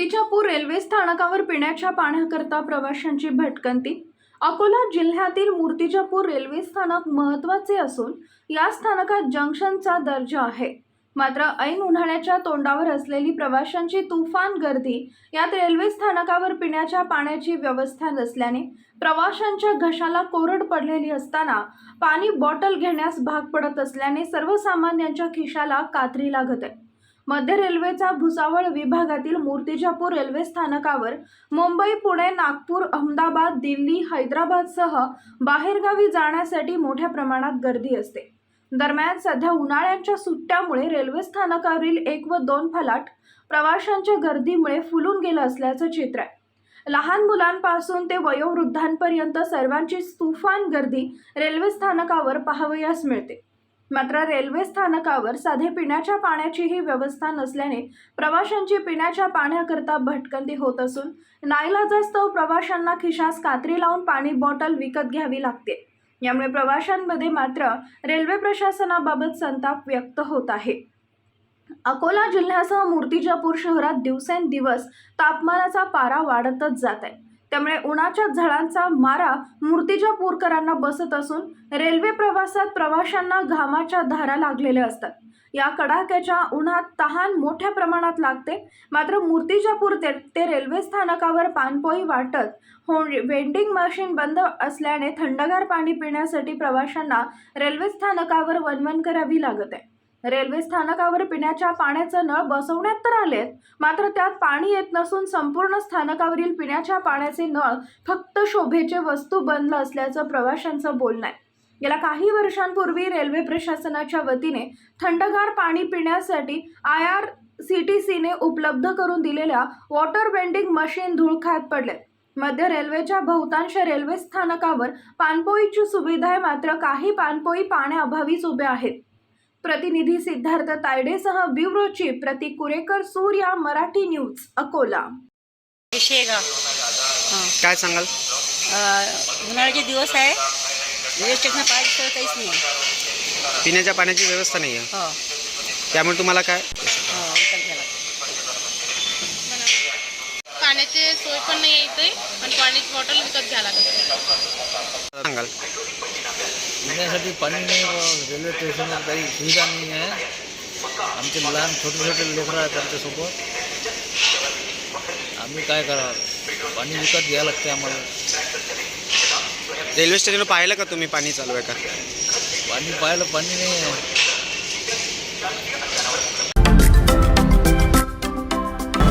Railway स्थानकावर पिण्याच्या पाण्याकरता प्रवाशांची भटकंती. अकोला जिल्ह्यातील मूर्तिजापूर रेल्वे स्थानक महत्त्वाचे असून या स्थानकात जंक्शनचा दर्जा आहे. मात्र ऐन उन्हाळ्याच्या तोंडावर असलेली प्रवाशांची तुफान गर्दी यात रेल्वे स्थानकावर पिण्याच्या पाण्याची व्यवस्था नसल्याने प्रवाशांच्या घशाला कोरड पडलेली असताना पाणी बॉटल घेण्यास भाग पडत असल्याने सर्वसामान्यांच्या खिशाला कात्री लागत आहे. मध्य रेल्वेचा भुसावळ विभागातील मूर्तिजापूर रेल्वे स्थानकावर मुंबई पुणे नागपूर अहमदाबाद दिल्ली हैदराबादसह बाहेरगावी जाण्यासाठी मोठ्या प्रमाणात गर्दी असते. दरम्यान सध्या उन्हाळ्याच्या सुट्ट्यामुळे रेल्वे स्थानकावरील एक व दोन फलाट प्रवाशांच्या गर्दीमुळे फुलून गेलं असल्याचं चित्र आहे. लहान मुलांपासून ते वयोवृद्धांपर्यंत सर्वांची तुफान गर्दी रेल्वे स्थानकावर पाहावयास मिळते. मात्र रेल्वे स्थानकावर साधे पिण्याच्या पाण्याचीही व्यवस्था नसल्याने प्रवाशांची पिण्याच्या पाण्याकरता भटकंती होत असून नाईलाजास्तव प्रवाशांना खिशास कात्री लावून पाणी बॉटल विकत घ्यावी लागते. यामुळे प्रवाशांमध्ये मात्र रेल्वे प्रशासनाबाबत संताप व्यक्त होत आहे. अकोला जिल्ह्यासह मूर्तिजापूर शहरात दिवसेंदिवस तापमानाचा पारा वाढतच जात आहे. त्यामुळे उन्हाच्या झळांचा मारा मूर्तिजापूरकरांना बसत असून रेल्वे प्रवासात प्रवाशांना घामाच्या धारा लागलेल्या असतात. या कडाक्याच्या उन्हात तहान मोठ्या प्रमाणात लागते. मात्र मूर्तिजापूर ते ते रेल्वे स्थानकावर पाणपोई वाटत हो वेंडिंग मशीन बंद असल्याने थंडगार पाणी पिण्यासाठी प्रवाशांना रेल्वे स्थानकावर वनवन करावी लागत. आहे रेल्वे स्थानकावर पिण्याच्या पाण्याचं नळ बसवण्यात तर आलेत मात्र त्यात पाणी येत नसून संपूर्ण स्थानकावरील पिण्याच्या पाण्याचे नळ फक्त शोभेचे वस्तू बनलं असल्याचं प्रवाशांचं बोलणं आहे. गेल्या काही वर्षांपूर्वी रेल्वे प्रशासनाच्या वतीने थंडगार पाणी पिण्यासाठी आय आर सी टी सीने उपलब्ध करून दिलेल्या वॉटर वेंडिंग मशीन धुळखात पडले मध्य रेल्वेच्या बहुतांश रेल्वे स्थानकावर पाणपोईची सुविधा आहे मात्र काही पाणपोई पाण्याअभावीच उभ्या आहेत. प्रतिनिधी Siddharth तायडेसह bureau chief Pratik Kurekar Surya Marathi news Akola. Shegaon काय सांगाल? उन्हाळ्याचे दिवस आहे. स्टेशन पाहिजे काहीच नाही. पिण्याच्या पाण्याची व्यवस्था नाही आहे हो. त्यामुळे तुम्हाला काय हो विकत घ्यायला सोय पण नाही इथे आणि पाण्याची बॉटल विकत घ्यायला लागते. सांगाल. पिण्यासाठी पाणी नाही रेल्वे स्टेशनवर काही सुविधा नाही आहे. आमचे लहान छोटे छोटे लेकरं आहेत आमच्यासोबत. आम्ही काय करावं? पाणी विकत घ्यावं लागते आम्हाला. रेल्वे स्टेशनवर पाहिलं का तुम्ही पाणी चालू आहे का पाणी पाहायला पाणी नाही आहे.